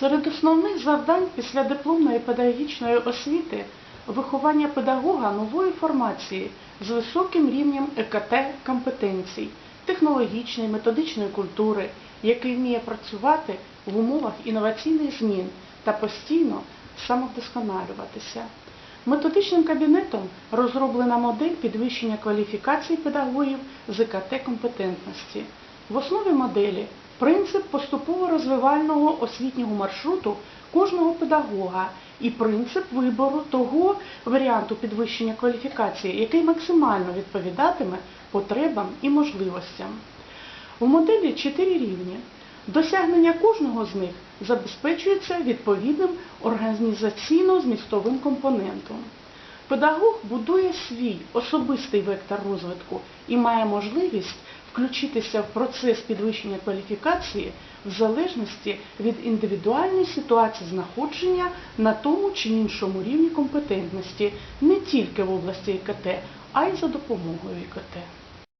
Серед основних завдань після дипломної педагогічної освіти виховання педагога нової формації з високим рівнем ЕКТ компетенцій, технологічної, методичної культури, який вміє працювати в умовах інноваційних змін та постійно самовдосконалюватися. Методичним кабінетом розроблена модель підвищення кваліфікації педагогів з ІКТ компетентності. В основі моделі принцип поступово розвивального освітнього маршруту кожного педагога і принцип вибору того варіанту підвищення кваліфікації, який максимально відповідатиме потребам і можливостям. У моделі чотири рівні. Досягнення кожного з них забезпечується відповідним організаційно-змістовим компонентом. Педагог будує свій особистий вектор розвитку і має можливість включитися в процес підвищення кваліфікації в залежності від індивідуальної ситуації знаходження на тому чи іншому рівні компетентності не тільки в області ІКТ, а й за допомогою ІКТ.